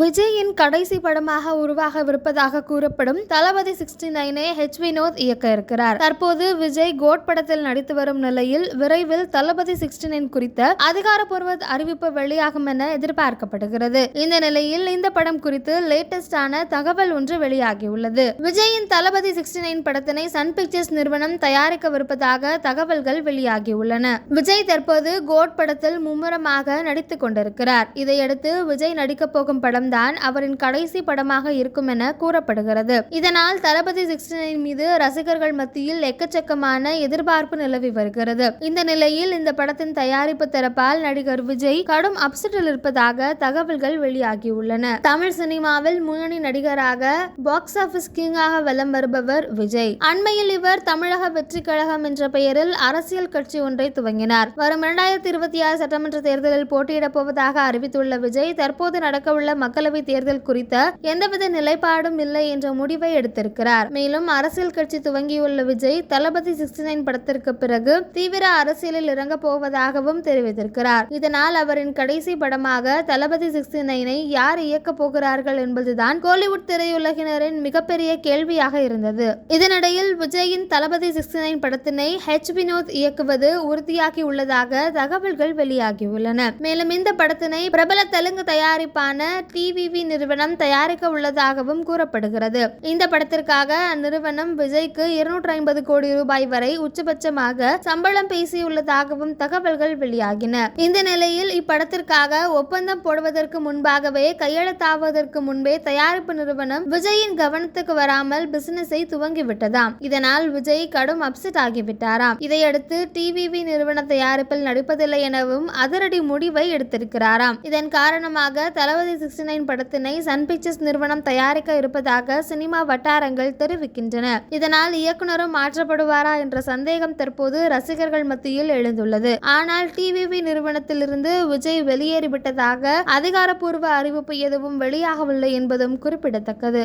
விஜயின் கடைசி படமாக உருவாகவிருப்பதாக கூறப்படும் தளபதி சிக்ஸ்டி நைனை ஹெச் வினோத் இயக்க இருக்கிறார். தற்போது விஜய் கோட் படத்தில் நடித்து வரும் நிலையில் விரைவில் தளபதி சிக்ஸ்டி நைன் குறித்த அதிகாரப்பூர்வ அறிவிப்பு வெளியாகும் என எதிர்பார்க்கப்படுகிறது. இந்த நிலையில் இந்த படம் குறித்து லேட்டஸ்டான தகவல் ஒன்று வெளியாகியுள்ளது. விஜயின் தளபதி சிக்ஸ்டி நைன் படத்தினை சன் பிக்சர்ஸ் நிறுவனம் தயாரிக்கவிருப்பதாக தகவல்கள் வெளியாகியுள்ளன. விஜய் தற்போது கோட் படத்தில் மும்முரமாக நடித்துக் கொண்டிருக்கிறார். இதையடுத்து விஜய் நடிக்கப் போகும் படம்தான் அவரின் கடைசி படமாக இருக்கும் என கூறப்படுகிறது. இதனால் தளபதி சிக்ஸ்டி நைன் மீது ரசிகர்கள் மத்தியில் எக்கச்சக்கமான எதிர்பார்ப்பு நிலவி வருகிறது. இந்த நிலையில் இந்த படத்தின் தயாரிப்பு தரப்பால் நடிகர் விஜய் கடும் அப்செட்டில் இருப்பதாக தகவல்கள் வெளியாகியுள்ளன. தமிழ் சினிமாவில் முன்னணி நடிகராக பாக்ஸ் ஆபீஸ் கிங்காக வலம் வருபவர் விஜய். அண்மையில் இவர் தமிழக வெற்றி கழகம் என்ற பெயரில் அரசியல் கட்சி ஒன்றை துவங்கினார். வரும் இரண்டாயிரத்தி இருபத்தி ஆறு சட்டமன்ற தேர்தலில் போட்டியிடப் போவதாக அறிவித்துள்ள விஜய் தற்போது நடக்கவுள்ள மக்களவை தேர்தல் குறித்த எந்தவித நிலைப்பாடும் இல்லை என்ற முடிவை எடுத்திருக்கிறார். மேலும் அரசியல் கட்சி துவங்கியுள்ள விஜய் தளபதி சிக்ஸ்டி நைன் படத்திற்கு பிறகு தீவிர அரசியலில் இறங்க போவதாகவும் தெரிவித்திருக்கிறார். இதனால் அவரின் கடைசி படமாக தளபதி சிக்ஸ்டி நைனை யார் இயக்கப் போகிறார்கள் என்பதுதான் கோலிவுட் திரையுலகினரின் மிகப்பெரிய கேள்வியாக இருந்தது. இதனிடையில் விஜயின் தளபதி சிக்ஸ்டி நைன் படத்தினை ஹெச் வினோத் இயக்குவது உறுதியாகி உள்ளதாக தகவல்கள் வெளியாகியுள்ளன. மேலும் இந்த படத்தினை பிரபல தெலுங்கு தயாரிப்பான டி. டிவிவி நிறுவனம் தயாரிக்க உள்ளதாகவும் கூறப்படுகிறது. இந்த படத்திற்காக அந்நிறுவனம் விஜய்க்கு இருநூற்றி ஐம்பது கோடி ரூபாய் வரை உச்சபட்சமாக சம்பளம் பேசியுள்ளதாகவும் தகவல்கள் வெளியாகின. இந்த நிலையில் இப்படத்திற்காக ஒப்பந்தம் போடுவதற்கு முன்பாகவே கையெழுத்தாவதற்கு முன்பே தயாரிப்பு நிறுவனம் விஜயின் கவனத்துக்கு வராமல் பிசினஸை துவங்கிவிட்டதாம். இதனால் விஜய் கடும் அப்செட் ஆகிவிட்டாராம். இதையடுத்து டிவிவி நிறுவன தயாரிப்பில் நடிப்பதில்லை எனவும் அதிரடி முடிவை எடுத்திருக்கிறாராம். இதன் காரணமாக தளபதி சிக்ஸ்டி நைன் படத்தினை சன் பிக்சர்ஸ் நிறுவனம் தயாரிக்க இருப்பதாக சினிமா வட்டாரங்கள் தெரிவிக்கின்றன. இதனால் இயக்குனரும் மாற்றப்படுவாரா என்ற சந்தேகம் தற்போது ரசிகர்கள் மத்தியில் எழுந்துள்ளது. ஆனால் டிவிவி நிறுவனத்திலிருந்து விஜய் வெளியேறிவிட்டதாக அதிகாரப்பூர்வ அறிவிப்பு எதுவும் வெளியாகவில்லை என்பதும் குறிப்பிடத்தக்கது.